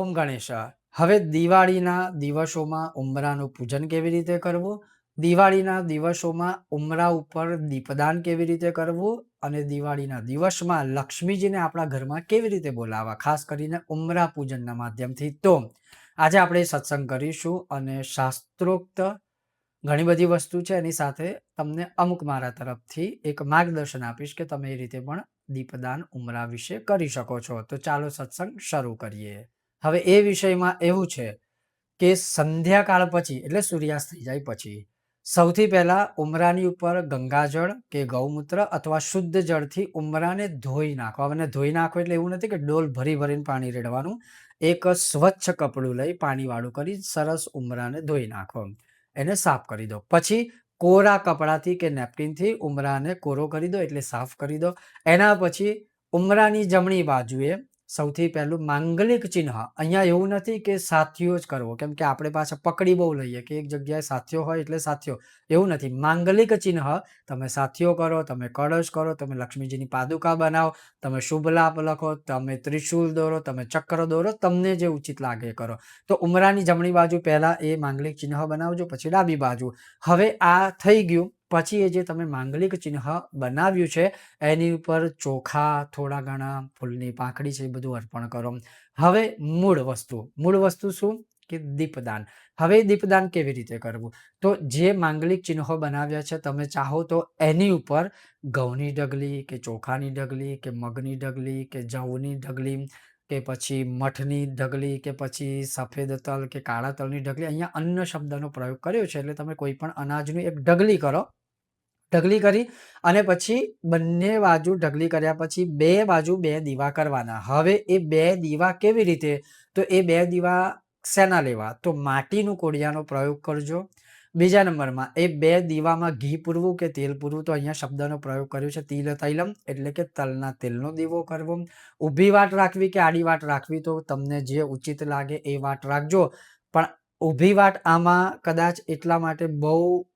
ઓમ ગણેશ, હવે દિવાળીના દિવસોમાં ઉમરાનું પૂજન કેવી રીતે કરવું? દિવાળીના દિવસોમાં ઉમરા ઉપર દીપદાન કેવી રીતે કરવું? અને દિવાળીના દિવસમાં લક્ષ્મીજીને આપણા ઘરમાં કેવી રીતે બોલાવવા? ખાસ કરીને ઉમરા પૂજનના માધ્યમથી તો આજે આપણે સત્સંગ કરીશું અને શાસ્ત્રોક્ત ઘણી બધી વસ્તુ છે. એની સાથે તમને અમુક મારા તરફથી એક માર્ગદર્શન આપીશ કે તમે એ રીતે પણ દીપદાન ઉમરા વિશે કરી શકો છો. તો ચાલો સત્સંગ શરૂ કરીએ. હવે એ વિષયમાં એવું છે કે સંધ્યાકાળ પછી, એટલે સૂર્યાસ્ત થઈ જાય પછી, સૌથી પહેલા ઉમરાની ઉપર ગંગાજળ કે ગૌમૂત્ર અથવા શુદ્ધ જળથી ઉમરાને ધોઈ નાખો. અને ધોઈ નાખો એટલે એવું નથી કે ડોલ ભરી ભરીને પાણી રેડવાનું. એક સ્વચ્છ કપડું લઈ પાણીવાળું કરી સરસ ઉમરાને ધોઈ નાખો. એને સાફ કરી દો. પછી કોરા કપડાથી કે નેપકિનથી ઉમરાને કોરો કરી દો એટલે સાફ કરી દો. એના પછી ઉમરાની જમણી બાજુએ સૌથી પહેલું માંગલિક ચિહ્ન. અહીંયા એવું નથી કે સાથીઓ જ કરવો. કેમ કે આપણે પાછા પકડી બહુ લઈએ કે એક જગ્યાએ સાથીઓ હોય એટલે સાથીઓ. એવું નથી. માંગલિક ચિહ્ન, તમે સાથીઓ કરો, તમે કળશ કરો, તમે લક્ષ્મીજીની પાદુકા બનાવો, તમે શુભ લાભ લખો, તમે ત્રિશૂલ દોરો, તમે ચક્ર દોરો, તમને જે ઉચિત લાગે કરો. તો ઉમરાની જમણી બાજુ પહેલાં એ માંગલિક ચિહ્ન બનાવજો, પછી ડાબી બાજુ. હવે આ થઈ ગયું. પછી એ જે તમે માંગલિક ચિહ્ન બનાવ્યું છે, એની ઉપર ચોખા, થોડા ઘણા, ફૂલની પાંખડી છે, એ બધું અર્પણ કરો. હવે મૂળ વસ્તુ. મૂળ વસ્તુ શું? કે દીપદાન. હવે દીપદાન કેવી રીતે કરવું? તો જે માંગલિક ચિહ્નો બનાવ્યા છે, તમે ચાહો તો એની ઉપર ઘઉંની ડગલી કે ચોખાની ડગલી કે મગની ડગલી કે જવની ઢગલી, કે પછી મઠની ઢગલી, કે પછી સફેદ તલ, કે કાળા તલની ઢગલી, અહીંયા અન્ન શબ્દનો પ્રયોગ કર્યો છે, એટલે તમે કોઈ પણ અનાજની એક ઢગલી કરો. ઢગલી કરી અને પછી બંને બાજુ ઢગલી કર્યા પછી બે બાજુ બે દીવા કરવાના. હવે એ બે દીવા કેવી રીતે? તો એ બે દીવા શેના લેવા? તો માટીનું કોડિયાનો પ્રયોગ કરજો. બીજા નંબરમાં, એ બે દીવામાં ઘી પૂરવું કે તેલ પૂરવું? તો અહીંયા શબ્દનો પ્રયોગ કર્યો છે તિલ તૈલમ, એટલે કે તલના તેલનો દીવો કરવો. ઊભી વાટ રાખવી કે આડી વાટ રાખવી? તો તમને જે ઉચિત લાગે એ વાટ રાખજો. પણ ઊભી વાટ આમાં કદાચ એટલા માટે બહુ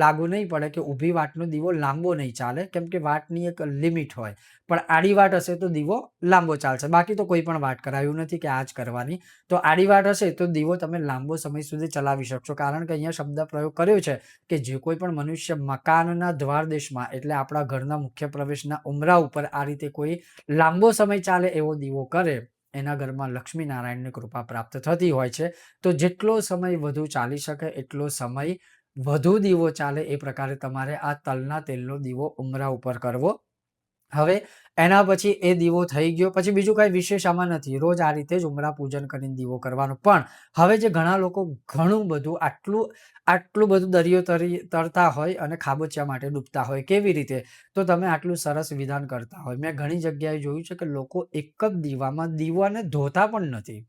લાગુ નહીં પડે કે ઊભી વાટનો દીવો લાંબો નહીં ચાલે, કેમ કે વાટની એક લિમિટ હોય. પણ આડી વાટ હશે તો દીવો લાંબો ચાલશે. બાકી તો કોઈ પણ વાટ કરાયું નથી કે આ જ કરવાની. તો આડી વાટ હશે તો દીવો તમે લાંબો સમય સુધી ચલાવી શકશો. કારણ કે અહીંયા શબ્દ પ્રયોગ કર્યો છે કે જે કોઈ પણ મનુષ્ય મકાનના દ્વાર દેશમાં, એટલે આપણા ઘરના મુખ્ય પ્રવેશના ઉમરા ઉપર આ રીતે કોઈ લાંબો સમય ચાલે એવો દીવો કરે, એના ઘરમાં લક્ષ્મી નારાયણની કૃપા પ્રાપ્ત થતી હોય છે. તો જેટલો સમય વધુ ચાલી શકે એટલો સમય વધુ દીવો ચાલે એ પ્રકારે તમારે આ તલના તેલનો દીવો ઉમરા ઉપર કરવો. હવે એના પછી એ દીવો થઈ ગયો. પછી બીજું કાંઈ વિશેષ આમાં નથી. રોજ આ રીતે જ ઉમરા પૂજન કરીને દીવો કરવાનો. પણ હવે જે ઘણા લોકો ઘણું બધું આટલું આટલું બધું દરિયો તરી, તરતા હોય અને ખાબોચિયા માટે ડૂબતા હોય કેવી રીતે? તો તમે આટલું સરસ વિધાન કરતા હોય. મેં ઘણી જગ્યાએ જોયું છે કે લોકો એક જ દીવામાં દીવાને ધોતા પણ નથી.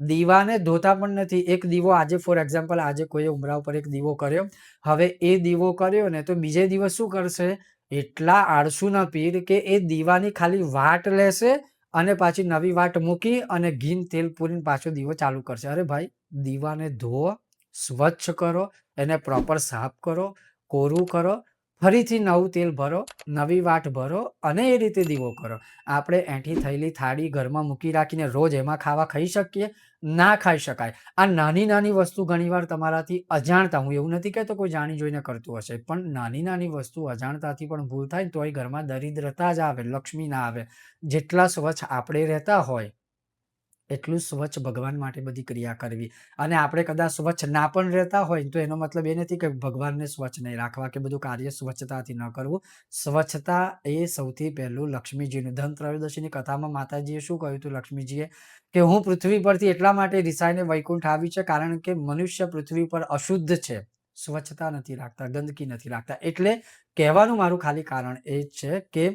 દીવાને ધોતા પણ નથી. એક દીવો આજે ફોર એક્ઝામ્પલ આજે કોઈએ ઉમરા ઉપર એક દીવો કર્યો. હવે એ દીવો કર્યો ને તો બીજે દિવસ શું કરશે? એટલા આળસુના પીર કે એ દીવાની ખાલી વાટ લેશે અને પાછી નવી વાટ મૂકી અને ઘીન તેલ પૂરીને પાછો દીવો ચાલુ કરશે. અરે ભાઈ, દીવાને ધોવો સ્વચ્છ કરો, એને પ્રોપર સાફ કરો, કોરું કરો ફરીથી નવું તેલ ભરો, નવી વાટ ભરો અને એ રીતે દીવો કરો. આપણે એંઠી થયેલી થાળી ઘરમાં મૂકી રાખીને રોજ એમાં ખાવા ખાઈ શકીએ, ના ખાઈ શકાય. આ નાની નાની વસ્તુ ઘણીવાર તમારાથી અજાણતા, હું એવું નથી કહેતો કોઈ જાણી જોઈને કરતું હશે, પણ નાની નાની વસ્તુ અજાણતાથી પણ ભૂલ થાય તોય ઘરમાં દરિદ્રતા જ આવે, લક્ષ્મી ના આવે. જેટલા સ્વચ્છ આપણે રહેતા હોય એટલું સ્વચ્છ ભગવાન માટે બધી ક્રિયા કરવી. અને આપણે કદાચ સ્વચ્છ ના પણ રહેતા હોય તો એનો મતલબ એ નથી કે ભગવાનને સ્વચ્છ નહીં રાખવા કે બધું કાર્ય સ્વચ્છતાથી ન કરવું. સ્વચ્છતા એ સૌથી પહેલું લક્ષ્મીજીનું. ધન ત્રયોદશીની કથામાં માતાજીએ શું કહ્યું હતું લક્ષ્મીજીએ? કે હું પૃથ્વી પરથી એટલા માટે રિસાઈને વૈકુંઠ આવી છે કારણ કે મનુષ્ય પૃથ્વી પર અશુદ્ધ છે. સ્વચ્છતા નથી રાખતા, ગંદકી નથી રાખતા. એટલે કહેવાનું મારું ખાલી કારણ એ છે કે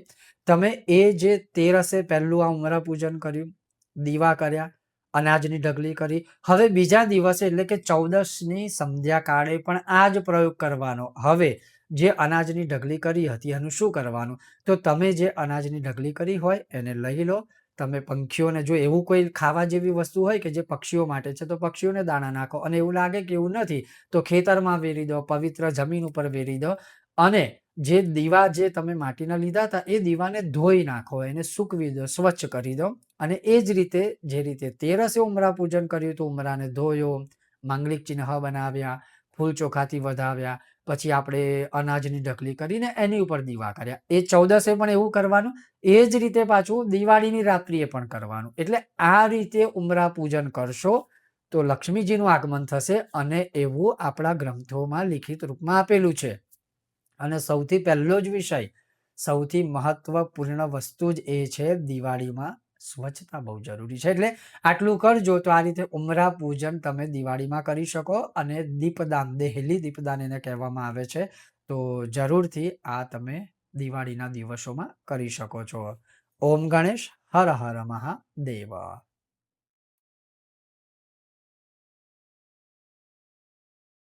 તમે એ જે તેરસે પહેલું આ ઉમરા પૂજન કર્યું દીવા કર્યા, અનાજની ઢગલી કરી. હવે બીજા દિવસે એટલે કે ચૌદસની સંધ્યા કાળે પણ આ જ પ્રયોગ કરવાનો. હવે જે અનાજની ઢગલી કરી હતી, એનું શું કરવાનું? તો તમે જે અનાજની ઢગલી કરી હોય, એને લઈ લો. તમે પંખીઓને જો એવું કોઈ ખાવા જેવી વસ્તુ હોય કે જે પક્ષીઓ માટે છે, તો પક્ષીઓને દાણા નાખો. અને એવું લાગે કે એવું નથી, તો ખેતરમાં વેરી દો, પવિત્ર જમીન ઉપર વેરી દો. અને જે દીવા જે તમે માટીના લીધા હતા, એ દીવાને ધોઈ નાખો, એને સૂકવી દો, સ્વચ્છ કરી દો. અને એ જ રીતે, જે રીતે તેરસે ઉમરા પૂજન કર્યું તો ઉમરાને ધોયો, માંગલિક ચિહ્ન બનાવ્યા, ફૂલ ચોખાથી વધાવ્યા, પછી આપણે અનાજની ઢકલી કરીને એની ઉપર દીવા કર્યા. એ ચૌદસે પણ એવું કરવાનું, એ જ રીતે પાછું દિવાળીની રાત્રિએ પણ કરવાનું. એટલે આ રીતે ઉમરા પૂજન કરશો, તો લક્ષ્મીજીનું આગમન થશે અને એવું આપણા ગ્રંથોમાં લિખિત રૂપમાં આપેલું છે. અને સૌથી પહેલો જ વિષય, સૌથી મહત્વપૂર્ણ વસ્તુ જ એ છે દિવાળીમાં સ્વચ્છતા બહુ જરૂરી છે. એટલે આટલું કરજો તો આ રીતે ઉમરા પૂજન તમે દિવાળીમાં કરી શકો અને દીપદાન, દેહેલી દીપદાન એને કહેવામાં આવે છે, તો જરૂરથી આ તમે દિવાળીના દિવસોમાં કરી શકો છો. ઓમ ગણેશ હર હર મહાદેવ.